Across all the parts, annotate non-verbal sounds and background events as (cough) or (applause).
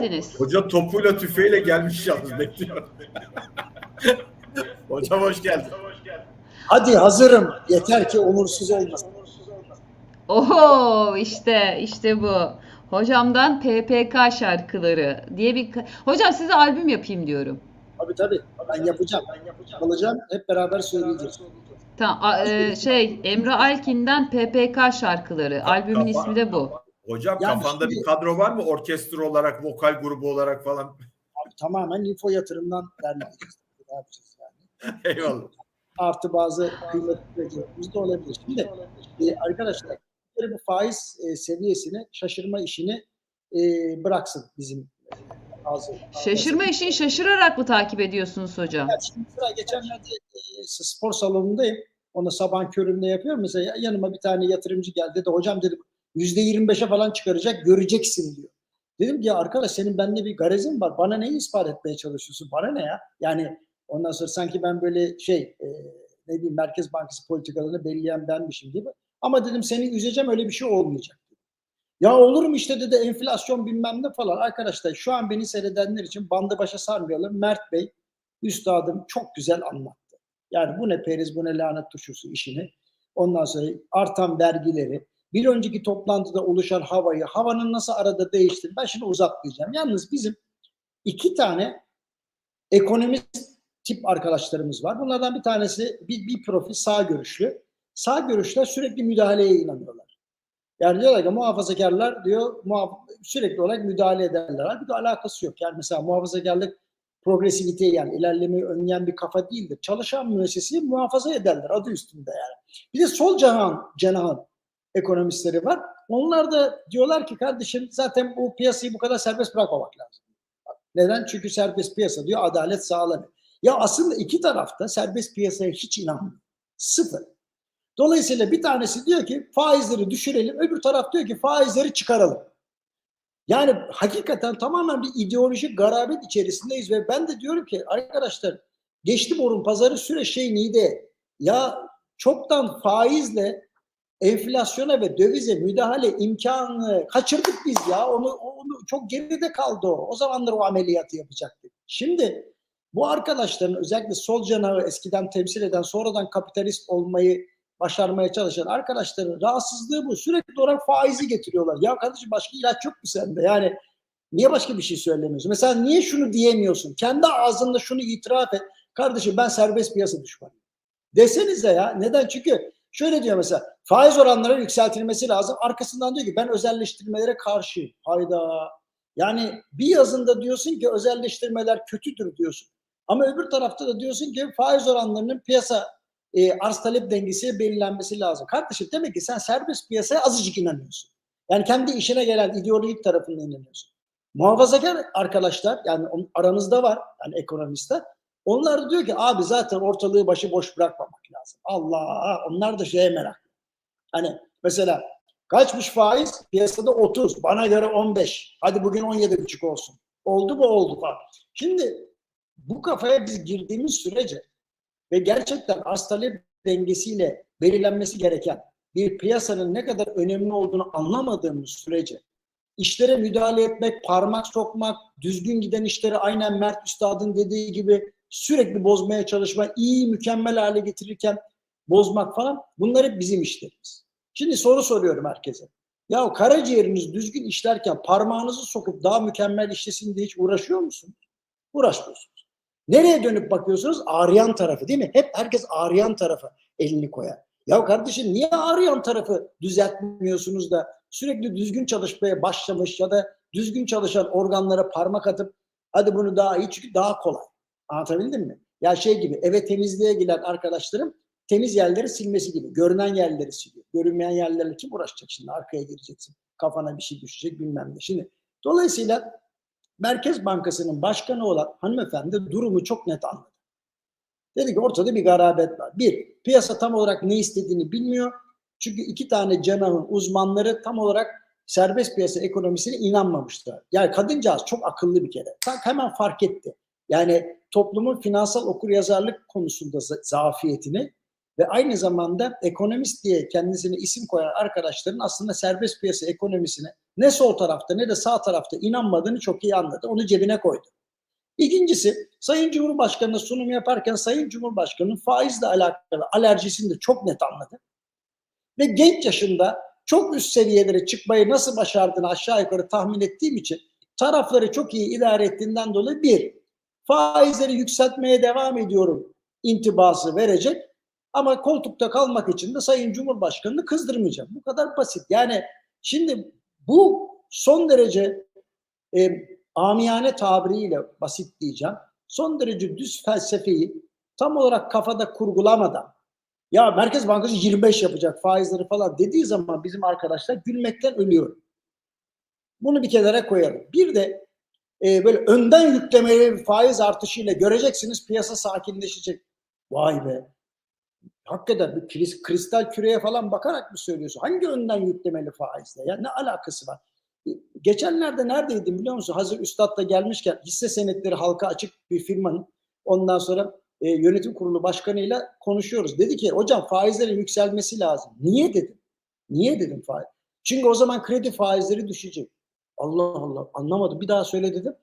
geldiniz. Hoca topuyla tüfeğiyle gelmiş yalnız bekliyor. (laughs) Hocam hoş geldin. Hadi hazırım. Yeter ki onursuz olmasın. Oho işte işte bu. Hocamdan PPK şarkıları diye bir hocam size albüm yapayım diyorum. Tabii tabii. Ben yapacağım. Ben yapacağım. Alacağım. Hep beraber söyleyeceğiz. Tamam a- e, şey Emre Alkin'den PPK şarkıları. Albümün ismi de bu. Hocam Yani kafanda şimdi- bir kadro var mı? Orkestra olarak, vokal grubu olarak falan. Abi, tamamen info yatırımdan derleyeceğiz. Ne yapacağız yani? (laughs) Eyvallah. Artı bazı kıymetli projelerimiz de olabilir. Şimdi e, arkadaşlar bu faiz e, seviyesini şaşırma işini e, bıraksın bizim e, ağzı. Şaşırma işini şaşırarak mı takip ediyorsunuz hocam? Ya şimdi mesela geçenlerde e, spor salonundayım. Onu sabah köründe yapıyorum. Mesela yanıma bir tane yatırımcı geldi dedi. Hocam dedi yüzde yirmi beşe falan çıkaracak göreceksin diyor. Dedim ki ya arkadaş senin bende bir garezin var. Bana neyi ispat etmeye çalışıyorsun? Bana ne ya? Yani ondan sonra sanki ben böyle şey e, ne diyeyim Merkez Bankası politikalarını belirleyen benmişim gibi. Ama dedim seni üzeceğim öyle bir şey olmayacak. Ya olur mu işte dedi enflasyon bilmem ne falan. Arkadaşlar şu an beni seyredenler için bandı başa sarmayalım. Mert Bey üstadım çok güzel anlattı. Yani bu ne periz bu ne lanet tuşusu işini. Ondan sonra artan vergileri, bir önceki toplantıda oluşan havayı, havanın nasıl arada değiştir. Ben şimdi uzatmayacağım. Yalnız bizim iki tane ekonomist tip arkadaşlarımız var. Bunlardan bir tanesi bir, bir profil sağ görüşlü. Sağ görüşler sürekli müdahaleye inanıyorlar. Yani diyorlar ki muhafazakarlar diyor muhaf- sürekli olarak müdahale ederler. Halbuki alakası yok. Yani mesela muhafazakarlık progresiviteyi yani ilerlemeyi önleyen bir kafa değildir. Çalışan müesseseyi muhafaza ederler adı üstünde yani. Bir de sol canan, cenahın ekonomistleri var. Onlar da diyorlar ki kardeşim zaten bu piyasayı bu kadar serbest bırakmamak lazım. Neden? Çünkü serbest piyasa diyor adalet sağlanır. Ya aslında iki tarafta serbest piyasaya hiç inanmıyor. Sıfır. Dolayısıyla bir tanesi diyor ki faizleri düşürelim, öbür taraf diyor ki faizleri çıkaralım. Yani hakikaten tamamen bir ideolojik garabet içerisindeyiz ve ben de diyorum ki arkadaşlar geçti borun pazarı süre şey neydi? Ya çoktan faizle enflasyona ve dövize müdahale imkanı kaçırdık biz ya. Onu, onu çok geride kaldı o. O zamanlar o ameliyatı yapacaktık. Şimdi bu arkadaşların özellikle sol canağı eskiden temsil eden sonradan kapitalist olmayı başarmaya çalışan arkadaşların rahatsızlığı bu. Sürekli olarak faizi getiriyorlar. Ya kardeşim başka ilaç yok mu sende? Yani niye başka bir şey söylemiyorsun? Mesela niye şunu diyemiyorsun? Kendi ağzında şunu itiraf et. Kardeşim ben serbest piyasa düşmanıyım. Desenize ya. Neden? Çünkü şöyle diyor mesela faiz oranları yükseltilmesi lazım. Arkasından diyor ki ben özelleştirmelere karşıyım. Hayda. Yani bir yazında diyorsun ki özelleştirmeler kötüdür diyorsun. Ama öbür tarafta da diyorsun ki faiz oranlarının piyasa e, arz talep dengesi belirlenmesi lazım. Kardeşim demek ki sen serbest piyasaya azıcık inanıyorsun. Yani kendi işine gelen ideolojik tarafına inanıyorsun. Muhafazakar arkadaşlar yani aranızda var yani ekonomistler. Onlar da diyor ki abi zaten ortalığı başı boş bırakmamak lazım. Allah onlar da şeye meraklı. Hani mesela kaçmış faiz? Piyasada 30. Bana göre 15. Hadi bugün 17,5 olsun. Oldu mu oldu falan. Şimdi bu kafaya biz girdiğimiz sürece ve gerçekten arz talep dengesiyle belirlenmesi gereken bir piyasanın ne kadar önemli olduğunu anlamadığımız sürece işlere müdahale etmek, parmak sokmak, düzgün giden işleri aynen Mert Üstad'ın dediği gibi sürekli bozmaya çalışmak, iyi mükemmel hale getirirken bozmak falan bunlar hep bizim işlerimiz. Şimdi soru soruyorum herkese. Ya karaciğeriniz düzgün işlerken parmağınızı sokup daha mükemmel işlesin diye hiç uğraşıyor musunuz? Uğraşmıyorsunuz. Nereye dönüp bakıyorsunuz? Ağrıyan tarafı değil mi? Hep herkes ağrıyan tarafa elini koyar. Ya kardeşim niye ağrıyan tarafı düzeltmiyorsunuz da sürekli düzgün çalışmaya başlamış ya da düzgün çalışan organlara parmak atıp hadi bunu daha iyi çünkü daha kolay. Anlatabildim mi? Ya şey gibi eve temizliğe gelen arkadaşlarım temiz yerleri silmesi gibi. Görünen yerleri siliyor. Görünmeyen yerlerle kim uğraşacak şimdi? Arkaya gireceksin. Kafana bir şey düşecek bilmem ne. Şimdi dolayısıyla Merkez Bankası'nın başkanı olan hanımefendi durumu çok net anladı. Dedi ki ortada bir garabet var. Bir, piyasa tam olarak ne istediğini bilmiyor. Çünkü iki tane cenahın uzmanları tam olarak serbest piyasa ekonomisine inanmamışlar. Yani kadıncağız çok akıllı bir kere. Tak hemen fark etti. Yani toplumun finansal okuryazarlık konusunda za- zafiyetini ve aynı zamanda ekonomist diye kendisine isim koyan arkadaşların aslında serbest piyasa ekonomisine ne sol tarafta ne de sağ tarafta inanmadığını çok iyi anladı. Onu cebine koydu. İkincisi Sayın Cumhurbaşkanı'na sunum yaparken Sayın Cumhurbaşkanı'nın faizle alakalı alerjisini de çok net anladı. Ve genç yaşında çok üst seviyelere çıkmayı nasıl başardığını aşağı yukarı tahmin ettiğim için tarafları çok iyi idare ettiğinden dolayı bir, faizleri yükseltmeye devam ediyorum intibası verecek ama koltukta kalmak için de Sayın Cumhurbaşkanı'nı kızdırmayacağım. Bu kadar basit. Yani şimdi bu son derece e, amiyane tabiriyle basit diyeceğim. Son derece düz felsefeyi tam olarak kafada kurgulamadan ya Merkez Bankası 25 yapacak faizleri falan dediği zaman bizim arkadaşlar gülmekten ölüyor. Bunu bir kenara koyalım. Bir de e, böyle önden yüklemeli faiz artışıyla göreceksiniz piyasa sakinleşecek. Vay be. Hakikaten bir kriz, kristal küreye falan bakarak mı söylüyorsun? Hangi önden yüklemeli faizle? Ya ne alakası var? Geçenlerde neredeydim biliyor musun? Hazır Üstad da gelmişken hisse senetleri halka açık bir firmanın ondan sonra e, yönetim kurulu başkanıyla konuşuyoruz. Dedi ki hocam faizlerin yükselmesi lazım. Niye dedim? Niye dedim faiz? Çünkü o zaman kredi faizleri düşecek. Allah Allah anlamadım. Bir daha söyle dedim.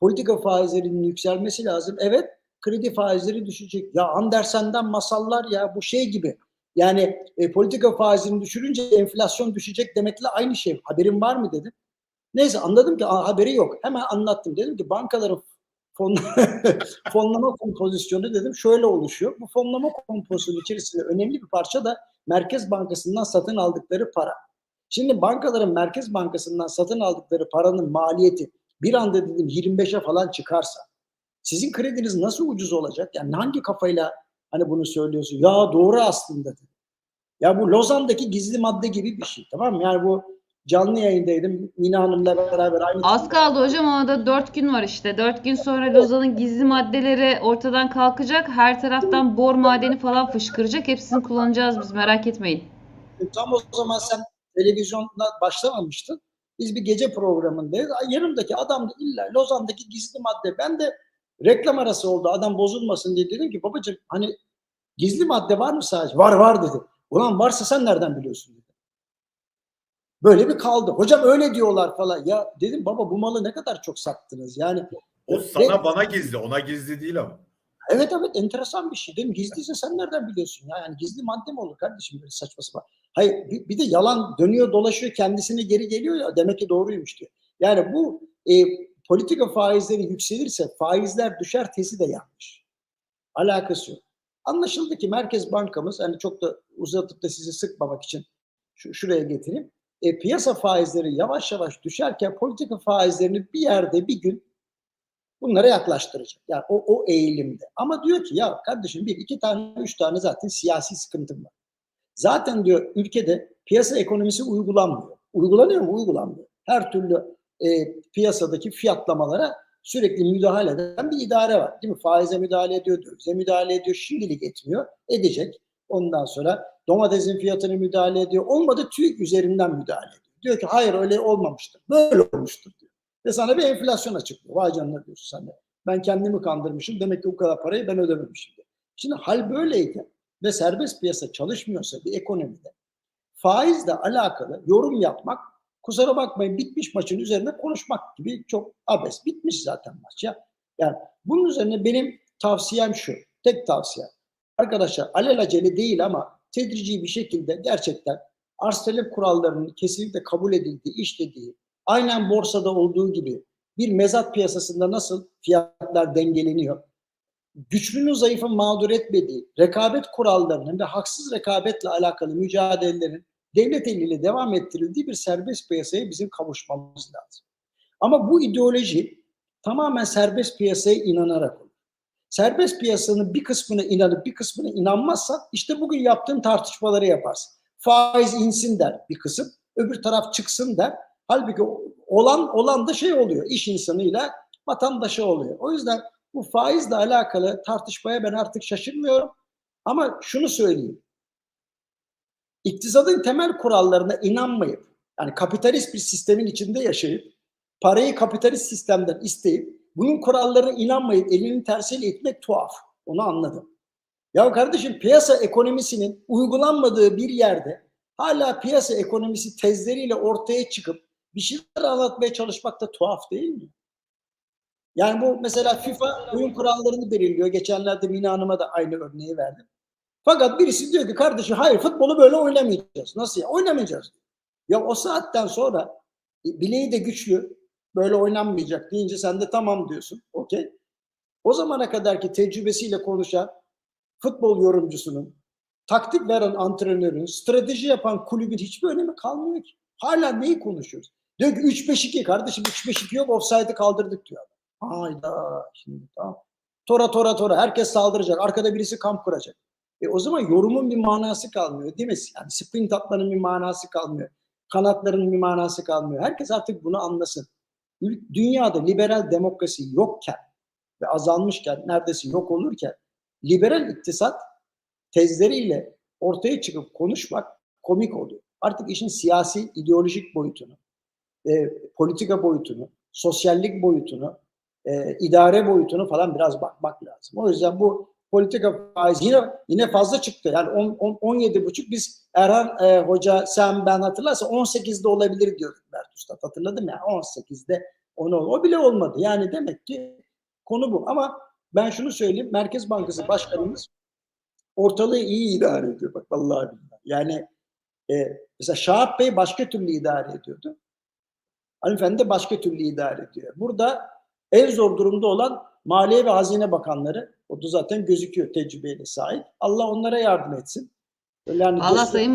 Politika faizlerinin yükselmesi lazım. Evet kredi faizleri düşecek. Ya Andersen'den masallar ya bu şey gibi. Yani e, politika faizini düşürünce enflasyon düşecek demekle aynı şey. Haberin var mı dedim. Neyse anladım ki haberi yok. Hemen anlattım. Dedim ki bankaların fon, (laughs) fonlama kompozisyonu dedim şöyle oluşuyor. Bu fonlama kompozisyonu içerisinde önemli bir parça da Merkez Bankası'ndan satın aldıkları para. Şimdi bankaların Merkez Bankası'ndan satın aldıkları paranın maliyeti bir anda dedim 25'e falan çıkarsa sizin krediniz nasıl ucuz olacak? Yani hangi kafayla hani bunu söylüyorsun? Ya doğru aslında dedim. Ya bu Lozan'daki gizli madde gibi bir şey tamam mı? Yani bu canlı yayındaydım. Mina Hanım'la beraber aynı Az kaldı hocam ama da 4 gün var işte. 4 gün sonra Lozan'ın gizli maddeleri ortadan kalkacak. Her taraftan bor madeni falan fışkıracak. Hepsini kullanacağız biz merak etmeyin. Tam o zaman sen televizyonda başlamamıştın. Biz bir gece programındayız. Yanımdaki adam da illa Lozan'daki gizli madde. Ben de reklam arası oldu adam bozulmasın diye dedim ki babacığım hani gizli madde var mı sadece? Var var dedi. Ulan varsa sen nereden biliyorsun dedi. Böyle bir kaldı. Hocam öyle diyorlar falan. Ya dedim baba bu malı ne kadar çok sattınız. Yani o sana bana gizli. Ona gizli değil ama. Evet evet enteresan bir şey değil mi? Gizliyse sen nereden biliyorsun ya? Yani gizli madde mi olur kardeşim böyle saçma sapan. Hayır bir, bir de yalan dönüyor dolaşıyor kendisine geri geliyor ya demek ki doğruymuş diyor. Yani bu e, politika faizleri yükselirse faizler düşer tezi de yanlış. Alakası yok. Anlaşıldı ki Merkez Bankamız hani çok da uzatıp da sizi sıkmamak için şu, şuraya getireyim. E, piyasa faizleri yavaş yavaş düşerken politika faizlerini bir yerde bir gün bunlara yaklaştıracak. Yani o, o eğilimde. Ama diyor ki ya kardeşim bir iki tane üç tane zaten siyasi sıkıntım var. Zaten diyor ülkede piyasa ekonomisi uygulanmıyor. Uygulanıyor mu? Uygulanmıyor. Her türlü e, piyasadaki fiyatlamalara sürekli müdahale eden bir idare var. Değil mi? Faize müdahale ediyor, dövize müdahale ediyor. Şimdilik etmiyor. Edecek. Ondan sonra domatesin fiyatını müdahale ediyor. Olmadı TÜİK üzerinden müdahale ediyor. Diyor ki hayır öyle olmamıştır. Böyle olmuştur diyor. Ve sana bir enflasyon açıklıyor. Vay canına diyorsun sen de. Ben kendimi kandırmışım. Demek ki o kadar parayı ben ödememişim. Diyor. Şimdi hal böyleyken ve serbest piyasa çalışmıyorsa bir ekonomide faizle alakalı yorum yapmak kusura bakmayın bitmiş maçın üzerine konuşmak gibi çok abes. Bitmiş zaten maç ya. Yani bunun üzerine benim tavsiyem şu. Tek tavsiye. Arkadaşlar alelacele değil ama tedrici bir şekilde gerçekten arz talep kurallarının kesinlikle kabul edildiği, işlediği, aynen borsada olduğu gibi bir mezat piyasasında nasıl fiyatlar dengeleniyor, güçlünün zayıfın mağdur etmediği, rekabet kurallarının ve haksız rekabetle alakalı mücadelelerin devlet eliyle devam ettirildiği bir serbest piyasaya bizim kavuşmamız lazım. Ama bu ideoloji tamamen serbest piyasaya inanarak olur. Serbest piyasanın bir kısmına inanıp bir kısmına inanmazsan işte bugün yaptığım tartışmaları yaparsın. Faiz insin der bir kısım, öbür taraf çıksın der. Halbuki olan olan da şey oluyor, iş insanıyla vatandaşı oluyor. O yüzden bu faizle alakalı tartışmaya ben artık şaşırmıyorum. Ama şunu söyleyeyim. İktisadın temel kurallarına inanmayıp, yani kapitalist bir sistemin içinde yaşayıp, parayı kapitalist sistemden isteyip, bunun kurallarına inanmayıp elinin tersiyle itmek tuhaf. Onu anladım. Ya kardeşim piyasa ekonomisinin uygulanmadığı bir yerde hala piyasa ekonomisi tezleriyle ortaya çıkıp bir şeyler anlatmaya çalışmak da tuhaf değil mi? Yani bu mesela FIFA oyun kurallarını belirliyor. Geçenlerde Mina Hanım'a da aynı örneği verdim. Fakat birisi diyor ki kardeşim hayır futbolu böyle oynamayacağız. Nasıl ya? Oynamayacağız. Ya o saatten sonra e, bileği de güçlü böyle oynanmayacak deyince sen de tamam diyorsun. Okey. O zamana kadarki tecrübesiyle konuşan futbol yorumcusunun, taktik veren antrenörün, strateji yapan kulübün hiçbir önemi kalmıyor ki. Hala neyi konuşuyoruz? Diyor ki 3-5-2 kardeşim 3-5-2 yok offside'ı kaldırdık diyor. Hayda şimdi tamam. Tora tora tora herkes saldıracak. Arkada birisi kamp kuracak. E o zaman yorumun bir manası kalmıyor değil mi? Yani sprint atmanın bir manası kalmıyor. Kanatların bir manası kalmıyor. Herkes artık bunu anlasın. Dünyada liberal demokrasi yokken ve azalmışken, neredeyse yok olurken liberal iktisat tezleriyle ortaya çıkıp konuşmak komik oluyor. Artık işin siyasi, ideolojik boyutunu, e, politika boyutunu, sosyallik boyutunu, e, idare boyutunu falan biraz bakmak lazım. O yüzden bu politika faizi yine, yine fazla çıktı. Yani 10, 10, 17 buçuk biz Erhan e, Hoca sen ben hatırlarsa 18'de olabilir diyorduk Mert Usta. Hatırladım ya 18'de onu o bile olmadı. Yani demek ki konu bu. Ama ben şunu söyleyeyim. Merkez Bankası Başkanımız ortalığı iyi idare ediyor. Bak vallahi billahi. Yani e, mesela Şahap Bey başka türlü idare ediyordu. Hanımefendi de başka türlü idare ediyor. Burada en zor durumda olan Maliye ve Hazine Bakanları. O da zaten gözüküyor tecrübeyle sahip. Allah onlara yardım etsin. Öyle hani Allah Sayın